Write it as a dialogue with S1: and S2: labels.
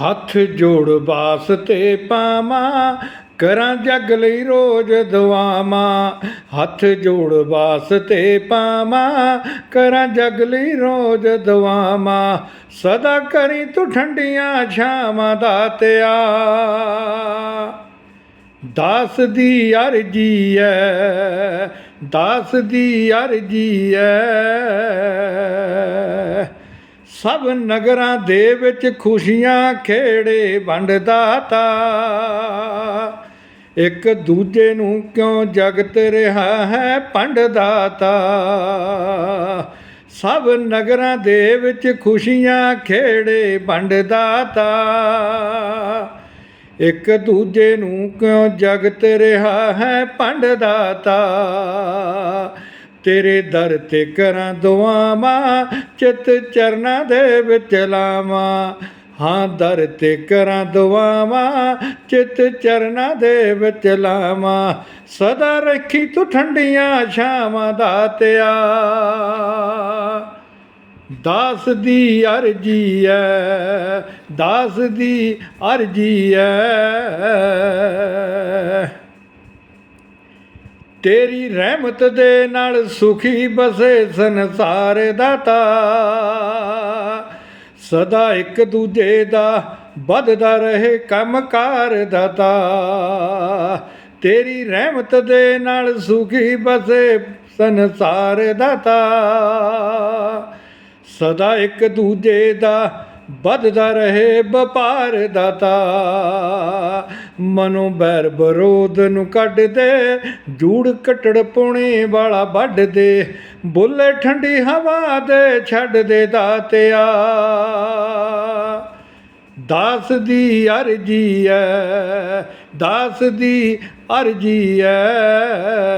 S1: ਹੱਥ ਜੋੜ ਵਾਸਤੇ ਪਾਵਾਂ, ਕਰਾਂ ਜਗ ਲਈ ਰੋਜ਼ ਦੁਆਵਾਂ। ਹੱਥ ਜੋੜ ਵਾਸਤੇ ਪਾਵਾਂ, ਕਰਾਂ ਜਗ ਲਈ ਰੋਜ਼ ਦੁਆਵਾਂ। ਸਦਾ ਕਰੀ ਤੂੰ ਠੰਡੀਆਂ ਛਾਵਾਂ ਦਾਤਿਆ ਦਾਸ ਦੀ ਅਰਜੀ ਐ, ਦਾਸ ਦੀ ਅਰਜੀ ਐ। ਸਭ ਨਗਰਾਂ ਦੇ ਵਿੱਚ ਖੁਸ਼ੀਆਂ ਖੇੜੇ ਵੰਡਦਾ ਤਾ। ਇੱਕ ਦੂਜੇ ਨੂੰ ਕਿਉਂ ਜਗਤ ਰਿਹਾ ਹੈ ਪੰਡਦਾ ਤਾ। ਸਭ ਨਗਰਾਂ ਦੇ ਵਿੱਚ ਖੁਸ਼ੀਆਂ ਖੇੜੇ ਵੰਡਦਾ ਤਾ। ਇੱਕ ਦੂਜੇ ਨੂੰ ਕਿਉਂ ਜਗਤ ਰਿਹਾ ਹੈ ਪੰਡ ਦਾਤਾ ਤੇਰੇ ਦਰ ਤੇ ਕਰਾਂ ਦੁਆਵਾਂ, ਚਿਤ ਚਰਨਾਂ ਦੇ ਵਿੱਚ ਲਾਵਾਂ। ਹਾਂ, ਦਰ ਤੇ ਕਰਾਂ ਦੁਆਵਾਂ, ਚਿਤ ਚਰਨਾਂ ਦੇ ਵਿੱਚ ਲਾਵਾਂ। ਸਦਾ ਰੱਖੀ ਤੂੰ ਠੰਡੀਆਂ ਛਾਵਾਂ ਦਾਤਿਆ ਦਾਸ ਦੀ ਅਰਜੀ ਐ, ਦਾਸ ਦੀ ਅਰਜੀ ਐ। ਤੇਰੀ ਰਹਿਮਤ ਦੇ ਨਾਲ ਸੁਖੀ ਬਸੇ ਸੰਸਾਰ ਦਾਤਾ ਸਦਾ ਇੱਕ ਦੂਜੇ ਦਾ ਵੱਧਦਾ ਰਹੇ ਕੰਮਕਾਰ ਦਾਤਾ ਤੇਰੀ ਰਹਿਮਤ ਦੇ ਨਾਲ ਸੁਖੀ ਬਸੇ ਸੰਸਾਰ ਦਾਤਾ ਸਦਾ ਇੱਕ ਦੂਜੇ ਦਾ ਵਧਦਾ ਰਹੇ ਵਪਾਰ ਦਾਤਾ। ਮਨੋਂ ਬੈਰ ਬਰੋਧ ਨੂੰ ਕੱਢ ਦੇ ਜੂੜ ਕਟੜ ਪੁਣੇ ਵਾਲਾ ਵੱਢ ਦੇ ਬੁੱਲੇ ਠੰਡੀ ਹਵਾ ਦੇ ਛੱਡ ਦੇ ਦਾਤਿਆ। ਦਾਸ ਦੀ ਅਰਜੀ ਐ, ਦਾਸ ਦੀ ਅਰਜੀ ਐ।